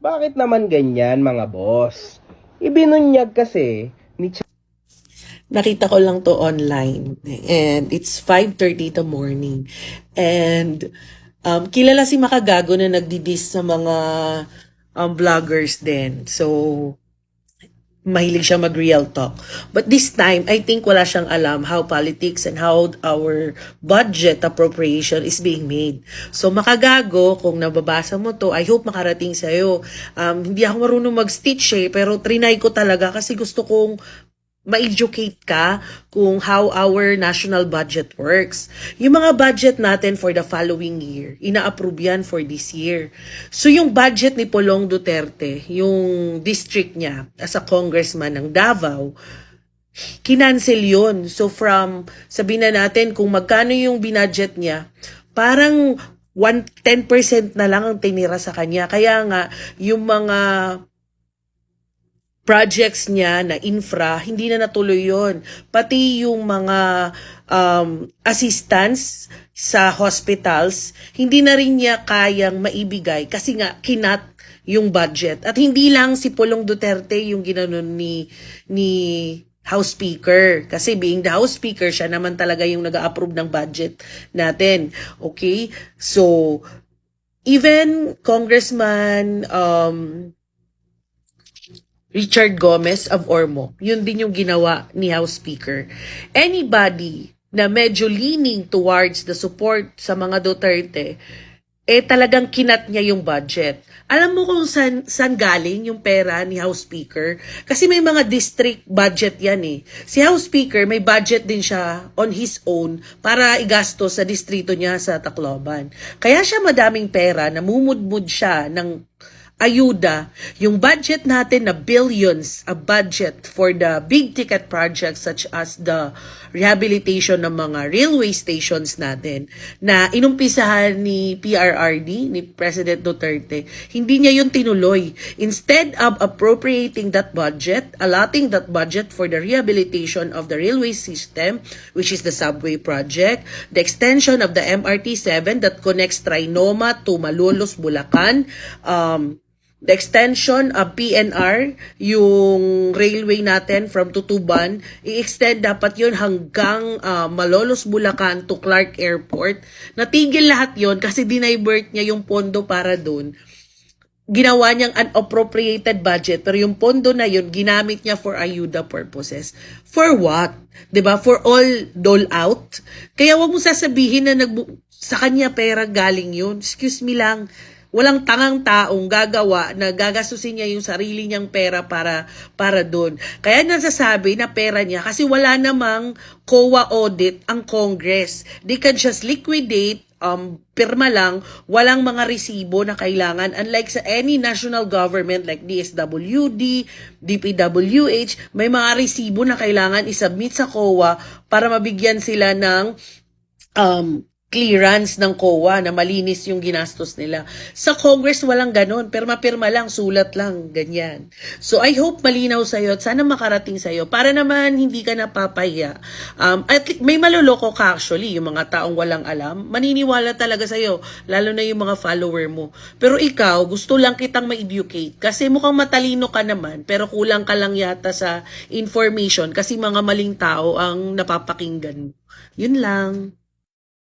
Bakit naman ganyan mga boss? Ibinunyag kasi ni Ch- Nakita ko lang to online and it's 5.30 the morning. And um, kilala si Makagago na nagdidis sa mga um, vloggers din. So, mahilig siya mag-real talk. But this time, I think wala siyang alam how politics and how our budget appropriation is being made. So, makagago, kung nababasa mo to, I hope makarating sa'yo. Um, hindi ako marunong mag-stitch eh, pero trinay ko talaga kasi gusto kong ma-educate ka kung how our national budget works. Yung mga budget natin for the following year, ina-approve yan for this year. So yung budget ni Polong Duterte, yung district niya as a congressman ng Davao, kinancel yun. So from, sabihin na natin kung magkano yung binudget niya, parang 1, 10% na lang ang tinira sa kanya. Kaya nga, yung mga projects niya na infra, hindi na natuloy yon Pati yung mga um, assistance sa hospitals, hindi na rin niya kayang maibigay kasi nga kinat yung budget. At hindi lang si Pulong Duterte yung ginanon ni, ni House Speaker. Kasi being the House Speaker, siya naman talaga yung nag-approve ng budget natin. Okay? So, even Congressman um, Richard Gomez of Ormo. Yun din yung ginawa ni House Speaker. Anybody na medyo leaning towards the support sa mga Duterte, eh talagang kinat niya yung budget. Alam mo kung saan, saan galing yung pera ni House Speaker? Kasi may mga district budget yan eh. Si House Speaker, may budget din siya on his own para igasto sa distrito niya sa Tacloban. Kaya siya madaming pera, namumudmud siya ng ayuda, yung budget natin na billions, a budget for the big ticket projects such as the rehabilitation ng mga railway stations natin na inumpisahan ni PRRD, ni President Duterte, hindi niya yun tinuloy. Instead of appropriating that budget, allotting that budget for the rehabilitation of the railway system, which is the subway project, the extension of the MRT-7 that connects Trinoma to Malolos, Bulacan, um, the extension of PNR, yung railway natin from Tutuban, i-extend dapat yun hanggang ah, Malolos, Bulacan to Clark Airport. Natigil lahat yon kasi dinivert niya yung pondo para doon. Ginawa niyang unappropriated budget pero yung pondo na yun ginamit niya for ayuda purposes. For what? 'Di ba? For all dole out. Kaya wag mo sasabihin na nag sa kanya pera galing yun. Excuse me lang walang tangang taong gagawa na gagastusin niya yung sarili niyang pera para para doon. Kaya nasasabi na pera niya kasi wala namang COA audit ang Congress. They can just liquidate um, pirma lang, walang mga resibo na kailangan. Unlike sa any national government like DSWD, DPWH, may mga resibo na kailangan isubmit sa COA para mabigyan sila ng um, clearance ng COA na malinis yung ginastos nila. Sa Congress walang ganun, perma-pirma lang, sulat lang, ganyan. So I hope malinaw sa'yo at sana makarating sa'yo para naman hindi ka napapahiya. Um, at may maloloko ka actually, yung mga taong walang alam, maniniwala talaga sa'yo, lalo na yung mga follower mo. Pero ikaw, gusto lang kitang ma-educate kasi mukhang matalino ka naman, pero kulang ka lang yata sa information kasi mga maling tao ang napapakinggan mo. Yun lang.